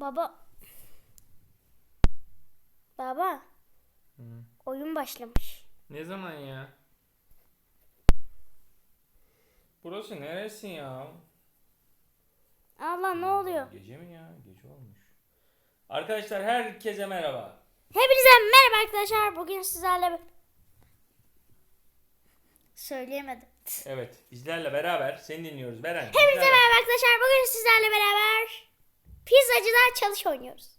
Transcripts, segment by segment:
Baba. Baba. Hı. Oyun başlamış. Ne zaman ya? Burası neresi ya? Allah ne oluyor? Gece mi ya? Gece olmuş. Arkadaşlar herkese merhaba. Hepinize merhaba arkadaşlar. Bugün sizlerle söyleyemedim. Evet bizlerle beraber seni dinliyoruz Beren. Hepinize merhaba arkadaşlar. Bugün sizlerle beraber pizzacıda çalış oynuyoruz.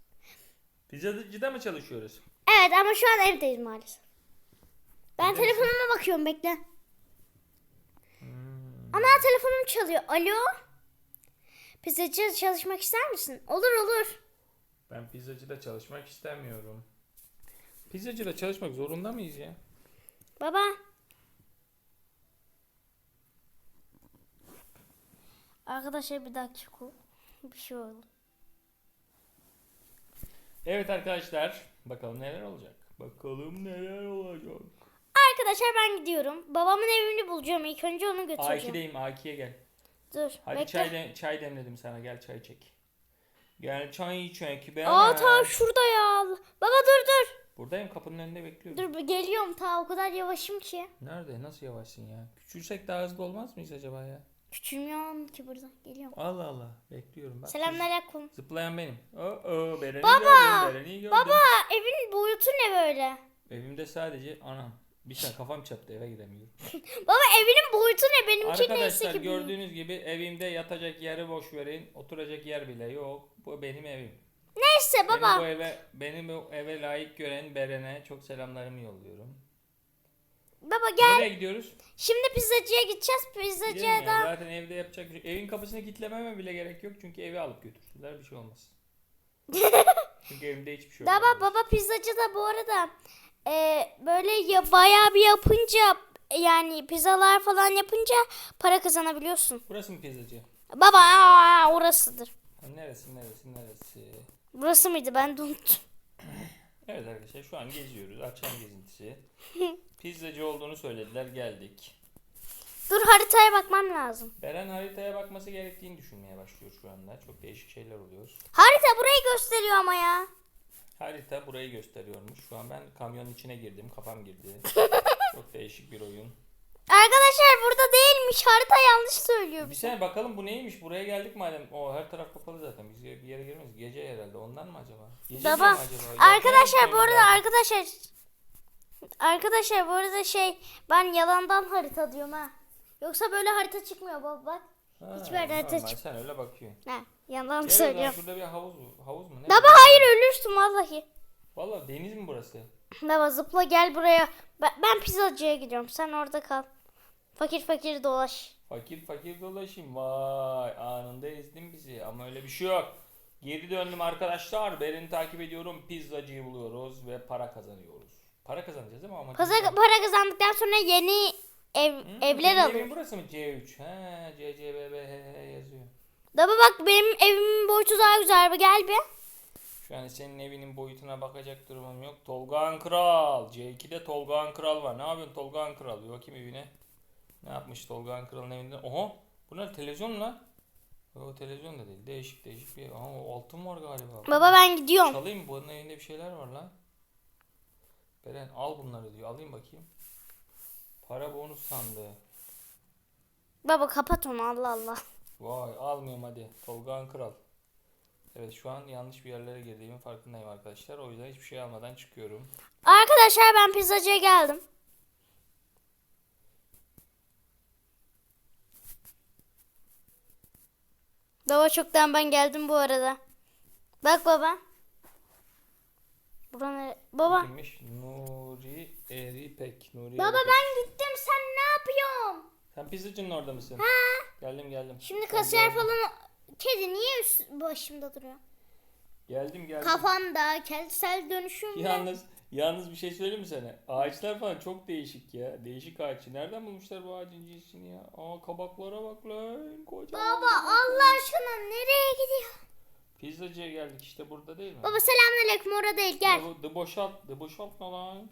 Pizzacıda mı çalışıyoruz? Evet ama şu an evdeyiz maalesef. Ben Evde misin? telefonuma bakıyorum bekle. Hmm. Ana telefonum çalıyor. Alo? Pizzacıda çalışmak ister misin? Olur olur. Ben pizzacıda çalışmak istemiyorum. Pizzacıda çalışmak zorunda mıyız ya? Baba. Arkadaşlar bir dakika. Bir şey oldu. Evet arkadaşlar bakalım neler olacak. Bakalım neler olacak. Arkadaşlar ben gidiyorum. Babamın evini bulacağım. İlk önce onu götüreceğim. A2'deyim A2'ye gel. Dur. Hadi bekle. çay, de- çay demledim sana gel çay çek. Gel çay çek be. Aa ta şurada ya. Baba dur dur. Buradayım kapının önünde bekliyorum. Dur geliyorum ta o kadar yavaşım ki. Nerede? Nasıl yavaşsın ya? Küçülsek daha hızlı olmaz mıyız acaba ya? Küçülmüyorum ki burada. Geliyorum. Allah Allah. Bekliyorum. Bak, Selamünaleyküm. Zıplayan benim. Oo, oo Beren'i Baba! gördüm. Beren'i gördüm. Baba evin boyutu ne böyle? Evimde sadece anam. Bir saniye kafam çarptı eve gidemiyorum. Baba evinin boyutu ne? Benimki neyse Arkadaşlar ki. büyük. gördüğünüz gibi evimde yatacak yeri boş verin. Oturacak yer bile yok. Bu benim evim. Neyse Beni baba. bu eve beni bu eve layık gören Beren'e çok selamlarımı yolluyorum. Baba gel. Nereye gidiyoruz? Şimdi pizzacıya gideceğiz. Pizzacıya ya. da. Zaten evde yapacak bir şey. Evin kapısını kilitlememe bile gerek yok çünkü evi alıp götürsünler bir şey olmaz. çünkü evimde hiçbir şey yok. Baba baba pizzacı da bu arada e, böyle ya bayağı bir yapınca yani pizzalar falan yapınca para kazanabiliyorsun. Burası mı pizzacı? Baba aa, orasıdır. Neresi neresi neresi? Burası mıydı ben de unuttum. Evet arkadaşlar şu an geziyoruz. Akşam gezintisi. Pizzacı olduğunu söylediler geldik. Dur haritaya bakmam lazım. Beren haritaya bakması gerektiğini düşünmeye başlıyor şu anda. Çok değişik şeyler oluyor. Harita burayı gösteriyor ama ya. Harita burayı gösteriyormuş. Şu an ben kamyonun içine girdim. Kafam girdi. Çok değişik bir oyun. Arkadaşlar burada değilmiş. Harita yanlış söylüyor. Bir sene bakalım bu neymiş? Buraya geldik madem. O her taraf kapalı zaten. Biz bir yere girmeyiz. Gece herhalde. Ondan mı acaba? Gece Baba mi acaba? arkadaşlar bu arada lazım. arkadaşlar Arkadaşlar bu arada şey ben yalandan harita diyorum ha. Yoksa böyle harita çıkmıyor baba bak. Ha, hiçbir harita normal. çık- Sen öyle bakıyorsun. Ha, yalan Gel söylüyorum. şurada bir havuz? Havuz mu? Ne? Baba hayır ölürsün vallahi. Valla deniz mi burası? Baba zıpla gel buraya. Ben, ben pizzacıya gidiyorum. Sen orada kal. Fakir fakir dolaş. Fakir fakir dolaşayım. Vay anında ezdin bizi. Ama öyle bir şey yok. Geri döndüm arkadaşlar. Beren'i takip ediyorum. Pizzacıyı buluyoruz ve para kazanıyoruz. Para kazanacağız değil mi? Ama Para, para kazandıktan sonra yeni ev, evler Senin alır. evin burası mı? C3. He, CCBB yazıyor. Baba bak benim evimin boyutu daha güzel. Bir Gel bir. Şu an senin evinin boyutuna bakacak durumum yok. Tolgağan Kral. C2'de Tolgağan Kral var. Ne yapıyorsun Tolgağan Kral? Bir bakayım evine. Ne yapmış Tolgağan Kral'ın evinde? Oha! Bu ne televizyon lan? O televizyon da değil. Değişik değişik bir. Aha o altın var galiba. Baba ben gidiyorum. Çalayım? Bunun evinde bir şeyler var lan. Beren al bunları diyor. Alayım bakayım. Para bonus sandığı. Baba kapat onu Allah Allah. Vay almıyorum hadi. Tolgağan Kral. Evet şu an yanlış bir yerlere girdiğimin farkındayım arkadaşlar. O yüzden hiçbir şey almadan çıkıyorum. Arkadaşlar ben pizzacıya geldim. Baba çoktan ben geldim bu arada. Bak baba. Bura nere- Baba. Kimmiş? Nuri Eripek. Nuri Baba Eripek. ben gittim sen ne yapıyorsun? Sen pizzacının orada mısın? Geldim geldim. Şimdi Ben kasiyer geldim. falan kedi niye üst başımda duruyor? Geldim geldim. Kafamda kentsel dönüşüm. Yalnız yalnız bir şey söyleyeyim mi sana? Ağaçlar falan çok değişik ya. Değişik ağaç. Nereden bulmuşlar bu ağacın cinsini ya? Aa kabaklara bak lan. Kocaman. Baba Allah aşkına nereye gidiyor? Pizzacıya geldik işte burada değil mi? Baba selamünaleyküm orada değil gel. Ya The boşalt, the boşalt ne lan?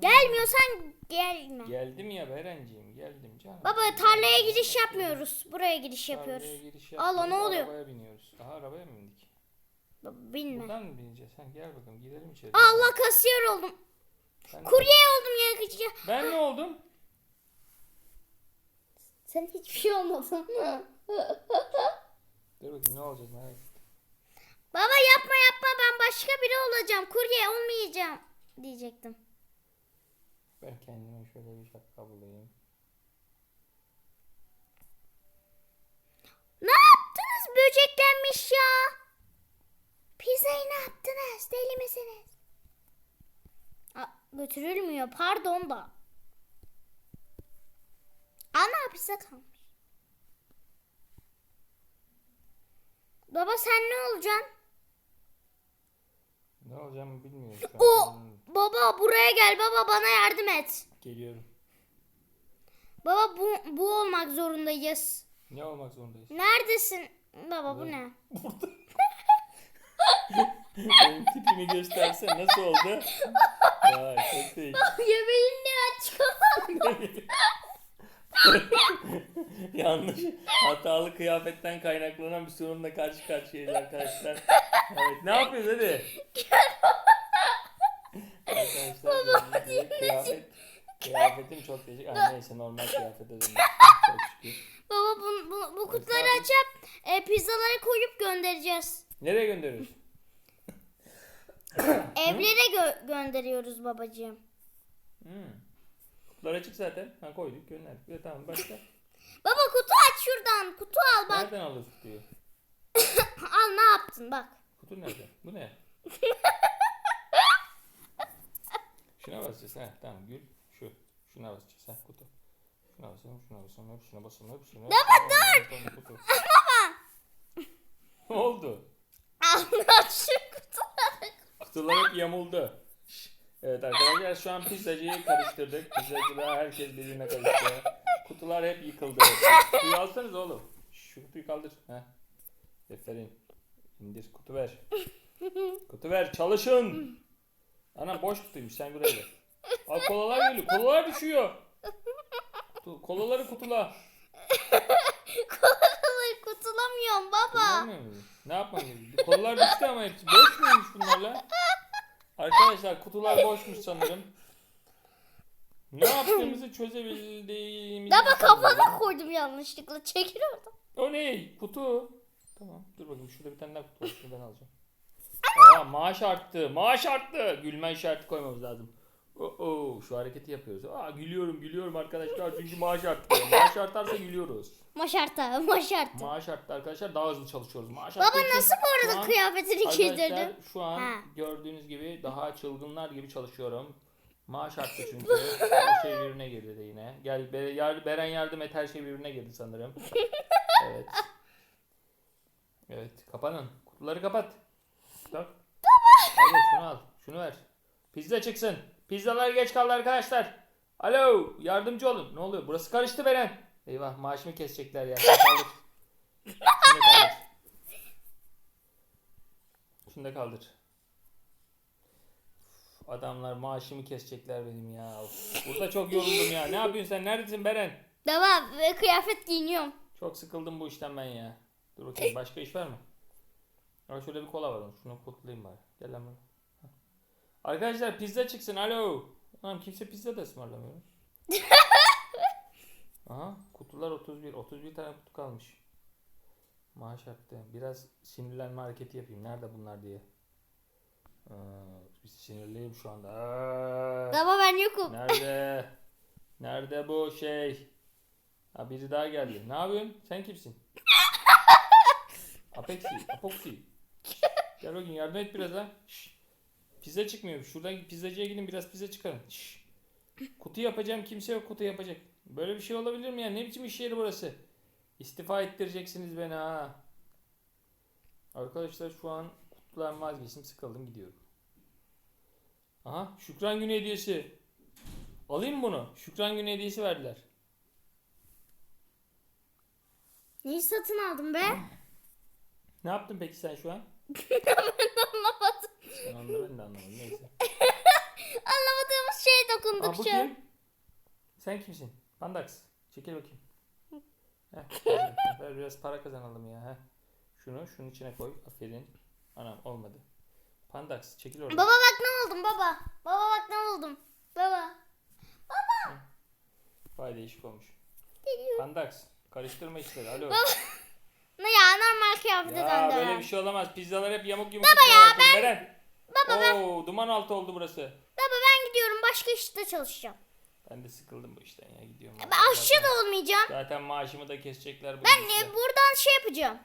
Gelmiyorsan gelme. Geldim ya Berenciğim geldim canım. Baba tarlaya giriş yapmıyoruz. Buraya giriş yapıyoruz. Tarlaya giriş Allah, ne yapıyoruz, oluyor? Arabaya biniyoruz. Aha arabaya mı bindik? Baba, Bilme. Buradan mı bineceğiz? Sen gel bakalım gidelim içeri. Allah kasiyer oldum. Sen- Kurye oldum yakıcı. Ben ne oldum? Sen hiçbir şey olmadın. Dur bakayım ne olacak merak ettim. Baba yapma yapma ben başka biri olacağım. Kurye olmayacağım diyecektim. Ben kendime şöyle bir şapka bulayım. Ne yaptınız böceklenmiş ya? Pizzayı ne yaptınız? Deli misiniz? Aa, götürülmüyor pardon da. Ana pizza kalmış. Baba sen ne olacaksın? Ne olacağımı bilmiyorum şu an. O Hmm, baba buraya gel baba bana yardım et. Geliyorum. Baba bu bu olmak zorundayız. Ne olmak zorundayız? Neredesin? Baba bu ne? Burada. Benim tipimi göstersen nasıl oldu? Vay çok değil. Göbeğin ne aç Yanlış hatalı kıyafetten kaynaklanan bir sorunla karşı karşıyayız arkadaşlar. Evet ne yapıyoruz hadi. arkadaşlar gördüğünüz gibi kıyafet, kıyafetim çok değişik. Ay, neyse normal kıyafete döndüm. Çok şükür. Baba bu, bu, bu kutuları Estağfurullah. açıp e, pizzalara koyup göndereceğiz. Nereye gönderiyoruz? Evlere gö- gönderiyoruz babacığım. Hmm. Kutular açık zaten. Ha koyduk gönderdik. Ya, tamam başka. Baba kutu aç şuradan. Kutu al bak. Nereden alıyoruz kutuyu? al ne yaptın bak. Kutu nerede? Bu ne? Şuna basacağız ha. Tamam gül. Şu. Şuna basacağız ha kutu. Şuna basalım, şuna basalım, hepsine basalım, hepsine. Baba dur. Kutu. ne oldu? Anlat şu kutuları. Kutular hep yamuldu. Evet arkadaşlar şu an pizzacıyı karıştırdık. Pizzacıda herkes birbirine karıştı. Kutular hep yıkıldı. Kutuyu alsanız oğlum. Şu kutuyu kaldır. Heh. Aferin. İndir kutu ver. Kutu ver çalışın. Ana boş kutuymuş sen buraya gel. Al kolalar geliyor. Kolalar düşüyor. Kutu, kolaları kutula. Kolaları kutulamıyorum baba. Ne yapmam gerekiyor? Kolalar düştü ama hepsi. Boş muymuş bunlarla? Arkadaşlar kutular boşmuş sanırım. Ne yaptığımızı çözebildiğimizi Baba sanıyorum. kafana koydum yanlışlıkla. Çekil oradan. O ne? Kutu. Tamam dur bakayım şurada bir tane daha kutu var. Şunu ben alacağım. Aa maaş arttı. Maaş arttı. Gülme işareti koymamız lazım. Oo, şu hareketi yapıyoruz. Aa gülüyorum gülüyorum arkadaşlar çünkü maaş arttı. Maaş artarsa gülüyoruz. Maşarta maşarta. Maaş arttı arkadaşlar daha hızlı çalışıyoruz. Maaş Baba nasıl bu arada kıyafetini Arkadaşlar giydirdin? şu an Ha. gördüğünüz gibi daha çılgınlar gibi çalışıyorum. Maaş arttı çünkü. her şey birbirine girdi yine. Gel Be- yar- Beren yardım et her şey birbirine girdi sanırım. Evet. Evet kapanın. Kutuları kapat. Bak. Hadi şunu al. Şunu ver. Pizza çıksın. Pizzalar geç kaldı arkadaşlar. Alo yardımcı olun. Ne oluyor? Burası karıştı Beren. Eyvah maaşımı kesecekler ya. Kaldır. Şunu da kaldır. Şunu da kaldır. Adamlar maaşımı kesecekler benim ya. Of, Burada çok yoruldum ya. Ne yapıyorsun sen? Neredesin Beren? Baba ve kıyafet giyiniyorum. Çok sıkıldım bu işten ben ya. Dur bakayım başka iş var mı? Ya şöyle bir kola var. Şunu kutlayayım bari. Gel lan. Hah. Arkadaşlar pizza çıksın. Alo. Lan kimse pizza da ısmarlamıyor. Aha kutular 31. 31 tane kutu kalmış. Maaş arttı. Biraz sinirlenme hareketi yapayım. Nerede bunlar diye. Aa, bir sinirliyim şu anda. Aa. Baba ben yokum. Nerede? Nerede bu şey? Ha biri daha geldi. Ne yapıyorsun? Sen kimsin? Apeksi, apoksi. Gel bakayım yardım et biraz ha. Şş. Pizza çıkmıyor. Şuradan pizzacıya gidin biraz pizza çıkarın. Şş. Kutu yapacağım kimse yok kutu yapacak. Böyle bir şey olabilir mi ya? Ne biçim iş yeri burası? İstifa ettireceksiniz beni ha. Arkadaşlar şu an kutudan vazgeçtim sıkıldım gidiyorum. Aha Şükran Günü hediyesi. Alayım bunu. Şükran Günü hediyesi verdiler. Neyi satın aldın be? Ne yaptın peki sen şu an? Anlamadım. Sen anla ben de anlamadım. Neyse. Anlamadığımız şeye Aa, bu dokunduk şu an. kim? Sen kimsin? Pandax. Çekil bakayım. Heh, ver biraz para kazanalım ya. Heh. Şunu şunun içine koy. Aferin. Anam olmadı. Pandax çekil oradan. Baba bak ne oldum baba. Baba bak ne oldum. Baba. Vay değişik olmuş. Pandax. Karıştırma işleri. Alo. Ne ya normal kıyafete Ya döndü. böyle bir şey olamaz. Pizzalar hep yamuk yumuk. Baba ya, ben... Beren. Baba ben- Oo, duman altı oldu burası. Baba ben gidiyorum başka işte çalışacağım. Ben de sıkıldım bu işten ya gidiyorum. Ben aşçı da olmayacağım. Zaten maaşımı da kesecekler bu Ben gidişle. e, buradan şey yapacağım.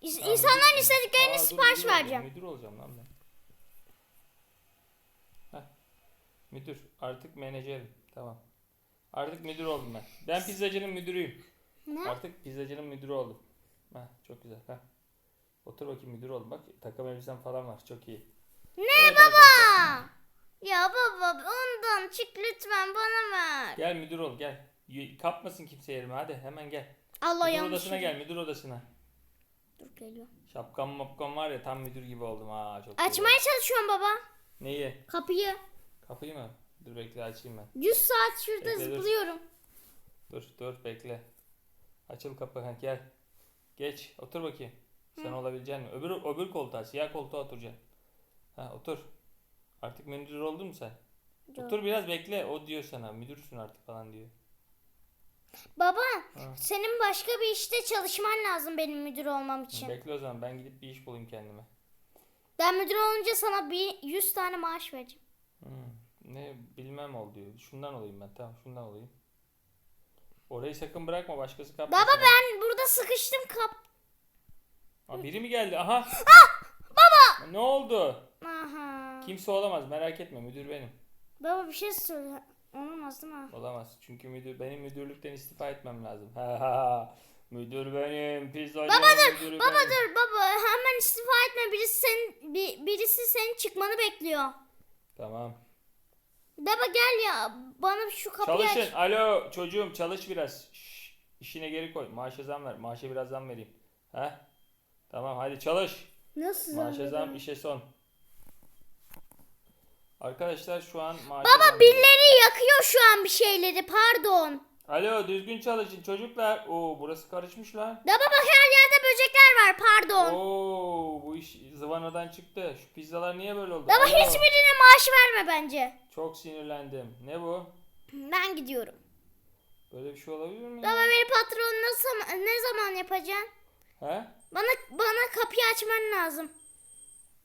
İnsanların müdür- istediklerini sipariş vereceğim. Müdür olacağım lan ben. Heh. Müdür. Artık menajerim. Tamam. Artık müdür oldum ben. Ben pizzacının müdürüyüm. Ne? Artık pizzacının müdürü oldum. Heh, çok güzel. Heh. Otur bakayım müdür oldum. Bak takım elbisem falan var. Çok iyi. Ne Evet baba? arkadaşlar. Ya baba ondan çık lütfen bana ver. Gel müdür ol gel. Kapmasın kimse yerime hadi hemen gel. Allah müdür odasına gel müdür odasına. Dur geliyor. Şapkam mapkam var ya tam müdür gibi oldum ha çok Açmaya güzel. çalışıyorum baba. Neyi? Kapıyı. Kapıyı mı? Dur bekle açayım ben. 100 saat şurada Bekle, dur. zıplıyorum. Dur dur bekle. Açıl kapı ha, gel. Geç otur bakayım. Sen olabilecek misin? Öbür, öbür koltuğa siyah koltuğa oturacaksın. Ha otur. Artık müdür oldun mu sen? Dur. Otur biraz bekle. O diyor sana müdürsün artık falan diyor. Baba Ha. senin başka bir işte çalışman lazım benim müdür olmam için. Bekle o zaman ben gidip bir iş bulayım kendime. Ben müdür olunca sana bir 100 tane maaş vereceğim. Hmm, Ne bilmem ol diyor. Şundan olayım ben tamam şundan olayım. Orayı sakın bırakma başkası kapmasın. Baba ben burada sıkıştım kap. Aa, biri mi geldi? Aha. baba. Ne oldu? Aha. Kimse olamaz merak etme müdür benim. Baba bir şey söyle. Olmaz değil mi? Olamaz. Çünkü müdür benim müdürlükten istifa etmem lazım. Ha ha ha. Müdür benim, pizzacı Baba dur, müdürü baba benim. dur baba hemen istifa etme birisi senin bir, birisi senin çıkmanı bekliyor. Tamam. Baba gel ya bana şu kapıyı Çalışın. aç. Alo çocuğum çalış biraz. Şş, işine geri koy. Maaşa zam ver. Maaşa biraz zam vereyim. Ha? Tamam hadi çalış. Nasıl Maaşa zam zannediyorum? işe son. Arkadaşlar şu an Baba birileri yakıyor şu an bir şeyleri pardon. Alo düzgün çalışın çocuklar. Oo burası karışmış lan. Da baba her yerde böcekler var pardon. Oo bu iş zıvanadan çıktı. Şu pizzalar niye böyle oldu? Baba Alo. hiçbirine maaş verme bence. Çok sinirlendim. Ne bu? Ben gidiyorum. Böyle bir şey olabilir mi? Baba beni patron ne zaman, ne zaman yapacaksın? He? Bana bana kapıyı açman lazım.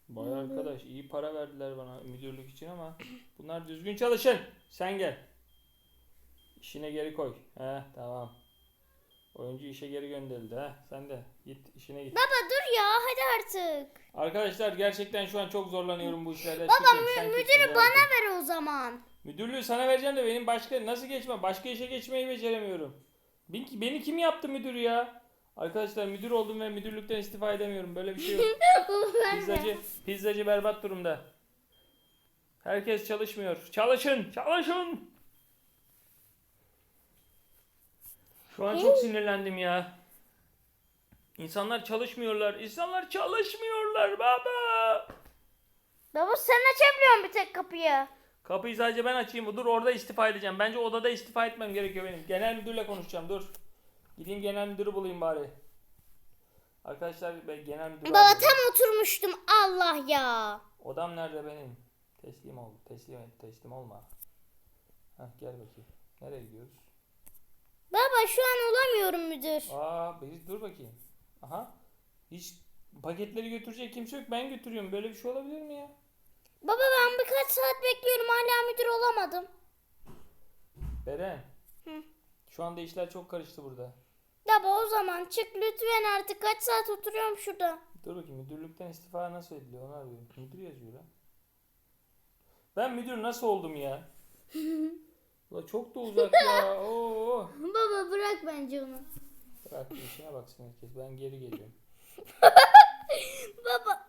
Vay arkadaş iyi para verdiler bana müdürlük için ama bunlar düzgün çalışın. Sen gel. İşine geri koy. He tamam. Oyuncu işe geri gönderildi. He sen de git işine git. Baba dur ya hadi artık. Arkadaşlar gerçekten şu an çok zorlanıyorum bu işlerde. Baba mü- sen müdürü merak bana etme. ver o zaman. Müdürlüğü sana vereceğim de benim başka nasıl geçmem? Başka işe geçmeyi beceremiyorum. Beni, beni kim yaptı müdür ya? Arkadaşlar müdür oldum ve müdürlükten istifa edemiyorum. Böyle bir şey yok. Pizzacı, pizzacı berbat durumda. Herkes çalışmıyor. Çalışın, çalışın. Şu an çok sinirlendim ya. İnsanlar çalışmıyorlar. İnsanlar çalışmıyorlar baba. Baba sen açabiliyorsun bir tek kapıyı. Kapıyı sadece ben açayım. Dur orada istifa edeceğim. Bence odada istifa etmem gerekiyor benim. Genel müdürle konuşacağım. Dur. Gideyim genel müdürü bulayım bari. Arkadaşlar ben genel müdürü Baba tam oturmuştum Allah ya. Odam nerede benim? Teslim ol. Teslim et. Teslim olma. Heh, gel bakayım. Nereye gidiyoruz? Baba şu an olamıyorum müdür. Aa, biz dur bakayım. Aha. Hiç paketleri götürecek kimse yok. Ben götürüyorum. Böyle bir şey olabilir mi ya? Baba ben birkaç saat bekliyorum hala müdür olamadım. Beren. Hı. Şu anda işler çok karıştı burada. Baba o zaman çık lütfen artık kaç saat oturuyorum şurada. Dur bakayım müdürlükten istifa nasıl ediliyor onu arıyorum. Müdür yazıyor lan. Ben müdür nasıl oldum ya? Ula çok da uzak ya. Oo. Baba bırak bence onu. Bırak işine baksın herkes. Ben geri geliyorum. Baba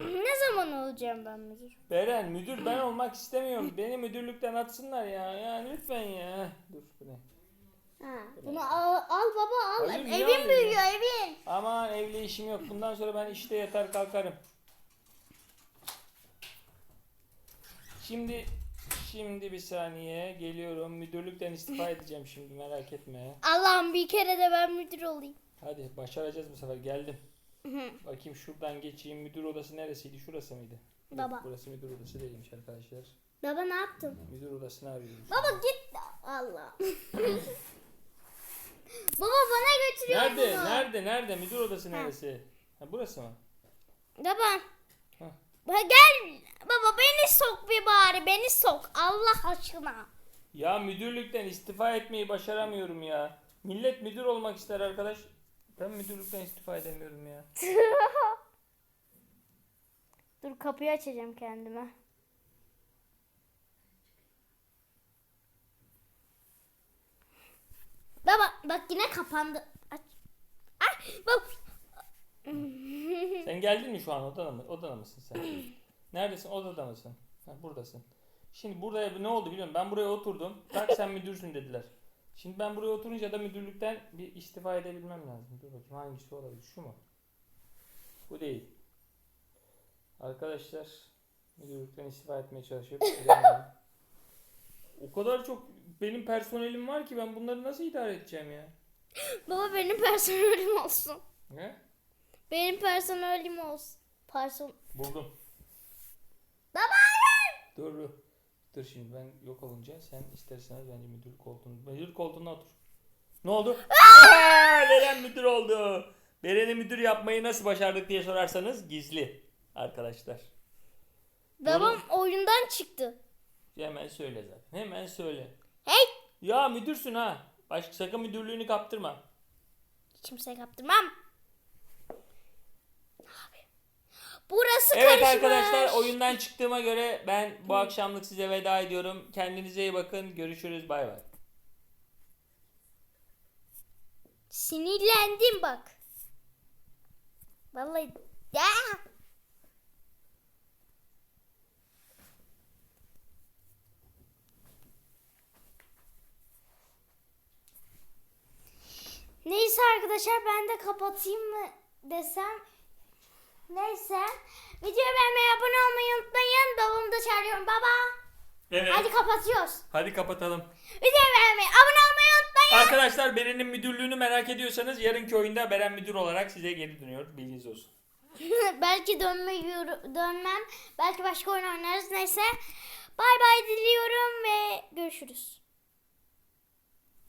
ne zaman olacağım ben müdür? Beren müdür ben olmak istemiyorum. Beni müdürlükten atsınlar ya. Ya lütfen ya. Dur bu ne? Ha, bunu al, al baba al. Hayır, niye evin alayım büyüyor evin. Aman evli işim yok. Bundan sonra ben işte yatar kalkarım. Şimdi şimdi bir saniye geliyorum. Müdürlükten istifa edeceğim şimdi merak etme. Allah'ım bir kere de ben müdür olayım. Hadi başaracağız bu sefer geldim. Bakayım şuradan geçeyim. Müdür odası neresiydi? Şurası mıydı? Yok, Baba. burası müdür odası değilmiş arkadaşlar. Baba ne yaptın? Müdür odasını arıyoruz. Baba git. Allah. Baba bana götürüyor Nerede? bunu. Nerede? Nerede? Müdür odası neresi? Ha burası mı? Baba. Heh. Baba gel. Baba beni sok bir bari. Beni sok. Allah aşkına. Ya müdürlükten istifa etmeyi başaramıyorum ya. Millet müdür olmak ister arkadaş. Ben müdürlükten istifa edemiyorum ya. Dur kapıyı açacağım kendime. Baba bak yine kapandı. Aç. Ay bak. Sen geldin mi şu an odana mı? Odana mısın sen? Neredesin? Odada mısın? Ha, buradasın. Şimdi burada ne oldu biliyor musun? Ben buraya oturdum. Tak sen müdürsün dediler. Şimdi ben buraya oturunca da müdürlükten bir istifa edebilmem lazım. Dur bakayım hangisi olabilir? Şu mu? Bu değil. Arkadaşlar müdürlükten istifa etmeye çalışıyorum. Edemiyorum. o kadar çok benim personelim var ki ben bunları nasıl idare edeceğim ya? Baba benim personelim olsun. Ne? Benim personelim olsun. Person. Buldum. Baba hayır. Dur dur. Şimdi ben yok olunca sen istersen bence müdür koltuğuna müdür koltuğuna otur. Ne oldu? Aa, Beren müdür oldu. Beren'i müdür yapmayı nasıl başardık diye sorarsanız gizli arkadaşlar. Babam oyundan çıktı. Hemen söyle zaten. Hemen söyle. Hey. Ya müdürsün ha. Başka sakın müdürlüğünü kaptırma. Kimseye kaptırmam. Abi. Burası Evet karışmış. arkadaşlar oyundan çıktığıma göre ben bu akşamlık size veda ediyorum. Kendinize iyi bakın. Görüşürüz. Bay bay. Sinirlendim bak. Vallahi ya. Neyse arkadaşlar ben de kapatayım mı desem. Neyse. Videoyu beğenmeyi, abone olmayı unutmayın. Babamı da çağırıyorum. Baba. Evet. Hadi kapatıyoruz. Hadi kapatalım. Videoyu beğenmeyi, abone olmayı unutmayın. Arkadaşlar Beren'in müdürlüğünü merak ediyorsanız yarınki oyunda Beren müdür olarak size geri dönüyor. Bilginiz olsun. belki dönme dönmem. Belki başka oyun oynarız. Neyse. Bay bay diliyorum ve görüşürüz.